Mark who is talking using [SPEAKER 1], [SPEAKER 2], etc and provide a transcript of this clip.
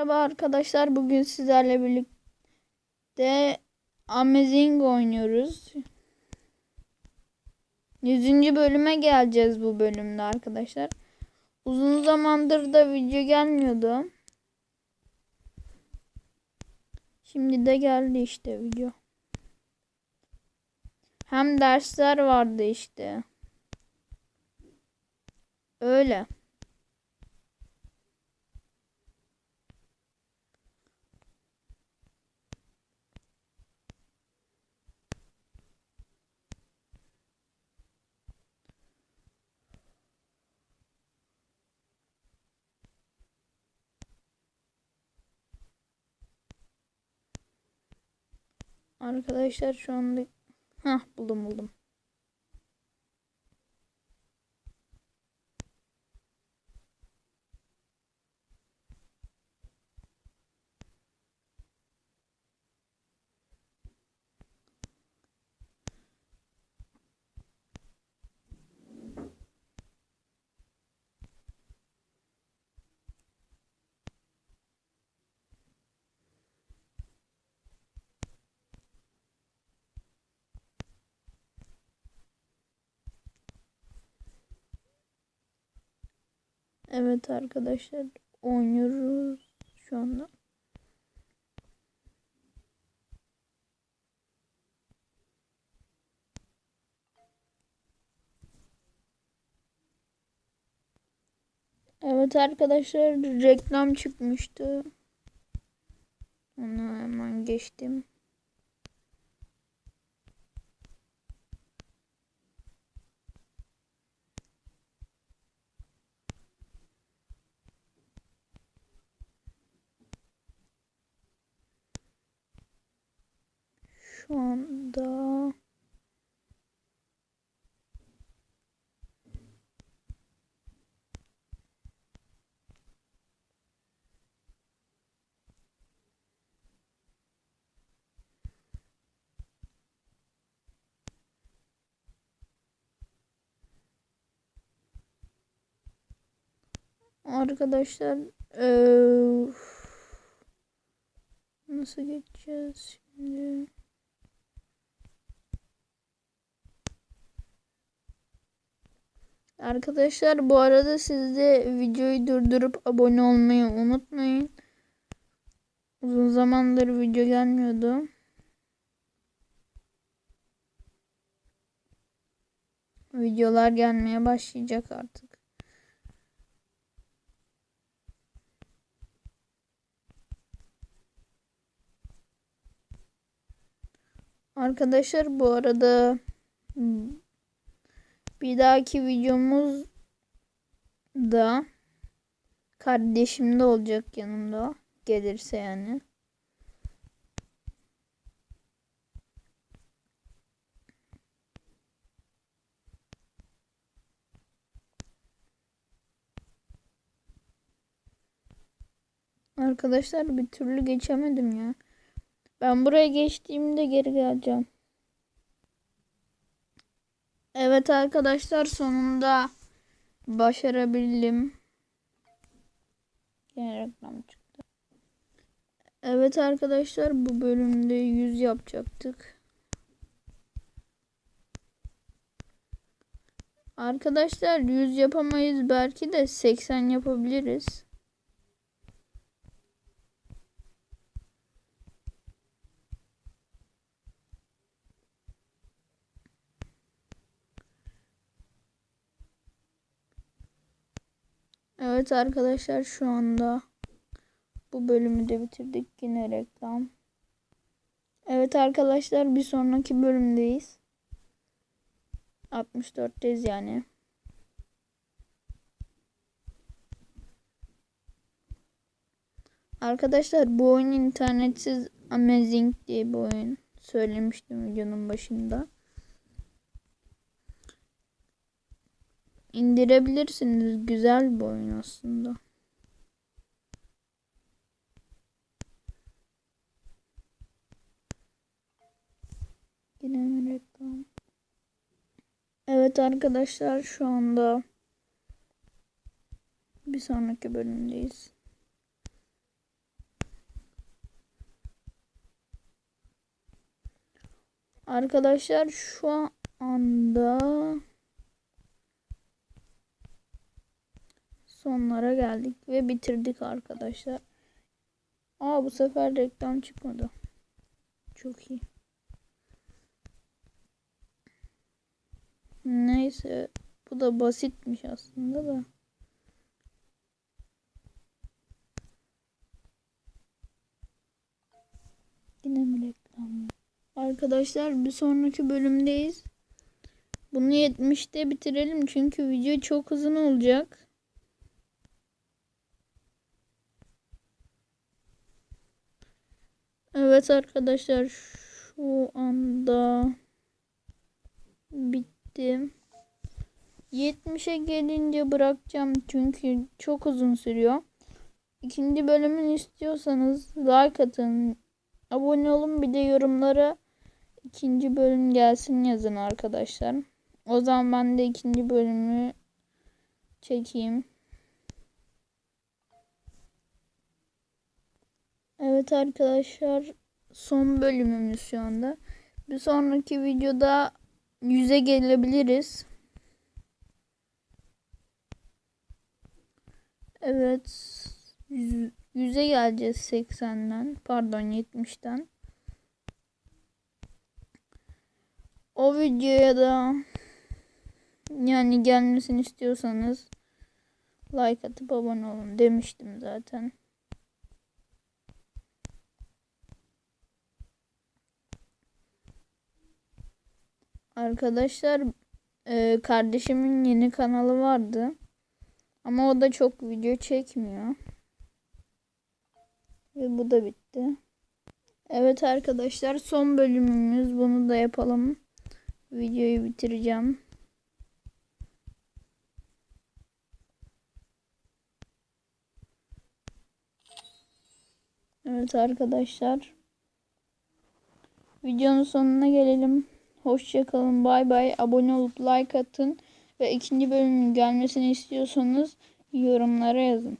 [SPEAKER 1] Merhaba arkadaşlar. Bugün sizlerle birlikte Amazing oynuyoruz. 100. bölüme geleceğiz bu bölümde arkadaşlar. Uzun zamandır da video gelmiyordu. Şimdi de geldi işte video. Hem dersler vardı işte. Öyle. Arkadaşlar şu anda Hah buldum buldum. Evet arkadaşlar oynuyoruz şu anda. Evet arkadaşlar reklam çıkmıştı. Onu hemen geçtim. Şu anda Arkadaşlar eee, nasıl geçeceğiz şimdi? Arkadaşlar bu arada siz de videoyu durdurup abone olmayı unutmayın. Uzun zamandır video gelmiyordu. Videolar gelmeye başlayacak artık. Arkadaşlar bu arada bir dahaki videomuz da kardeşim de olacak yanımda. Gelirse yani. Arkadaşlar bir türlü geçemedim ya. Ben buraya geçtiğimde geri geleceğim. Evet arkadaşlar sonunda başarabildim. Yine reklam çıktı. Evet arkadaşlar bu bölümde 100 yapacaktık. Arkadaşlar 100 yapamayız belki de 80 yapabiliriz. Evet arkadaşlar şu anda bu bölümü de bitirdik. Yine reklam. Evet arkadaşlar bir sonraki bölümdeyiz. 64'teyiz yani. Arkadaşlar bu oyun internetsiz Amazing diye bir oyun. Söylemiştim videonun başında. indirebilirsiniz. Güzel bir oyun aslında. Yine reklam. Evet arkadaşlar şu anda bir sonraki bölümdeyiz. Arkadaşlar şu anda sonlara geldik ve bitirdik arkadaşlar. Aa bu sefer reklam çıkmadı. Çok iyi. Neyse bu da basitmiş aslında da. Yine mi reklam? Arkadaşlar bir sonraki bölümdeyiz. Bunu 70'te bitirelim çünkü video çok uzun olacak. Evet arkadaşlar şu anda bitti. 70'e gelince bırakacağım çünkü çok uzun sürüyor. İkinci bölümünü istiyorsanız like atın, abone olun bir de yorumlara ikinci bölüm gelsin yazın arkadaşlar. O zaman ben de ikinci bölümü çekeyim. Evet arkadaşlar son bölümümüz şu anda. Bir sonraki videoda 100'e gelebiliriz. Evet 100'e geleceğiz 80'den pardon 70'ten. O videoya da yani gelmesini istiyorsanız like atıp abone olun demiştim zaten. Arkadaşlar e, kardeşimin yeni kanalı vardı. Ama o da çok video çekmiyor. Ve bu da bitti. Evet arkadaşlar son bölümümüz. Bunu da yapalım. Videoyu bitireceğim. Evet arkadaşlar. Videonun sonuna gelelim. Hoşçakalın. Bay bay. Abone olup like atın. Ve ikinci bölümün gelmesini istiyorsanız yorumlara yazın.